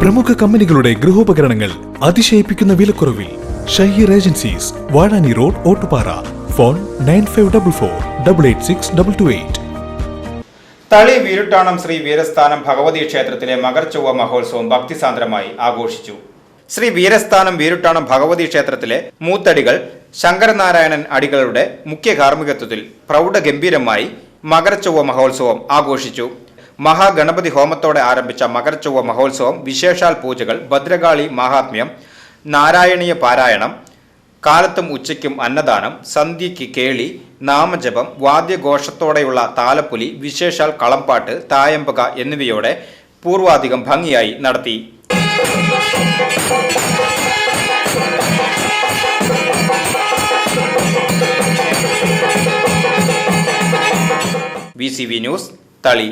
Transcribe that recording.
പ്രമുഖ കമ്പനികളുടെ ഗൃഹോപകരണങ്ങൾ അതിശയിപ്പിക്കുന്ന വിലക്കുറവിൽ Shaheer agencies Vazhani road Ottupara. Phone nine five double four double eight six double two eight. Thali Veeruttanam Shri Veerasthanam Bhagavathi ക്ഷേത്രത്തിലെ മകർച്ചൊവ്വ മഹോത്സവം ഭക്തിസാന്ദ്രമായി ആഘോഷിച്ചു. ശ്രീ വീരസ്ഥാനം വീരുട്ടാണം ഭഗവതി ക്ഷേത്രത്തിലെ മൂത്തടികൾ ശങ്കരനാരായണൻ അടികളുടെ മുഖ്യ കാർമ്മികത്വത്തിൽ പ്രൗഢഗംഭീരമായി മകരച്ചൊവ്വ മഹോത്സവം ആഘോഷിച്ചു. മഹാഗണപതി ഹോമത്തോടെ ആരംഭിച്ച മകരച്ചൊവ്വ മഹോത്സവം വിശേഷാൽ പൂജകൾ ഭദ്രകാളി മഹാത്മ്യം നാരായണീയ പാരായണം കാലത്തും ഉച്ചയ്ക്കും അന്നദാനം സന്ധ്യയ്ക്ക് കേളി നാമജപം വാദ്യഘോഷത്തോടെയുള്ള താലപ്പൊലി വിശേഷാൽ കളംപാട്ട് തായമ്പക എന്നിവയോടെ പൂർവാധികം ഭംഗിയായി നടത്തി. V C V news Thali.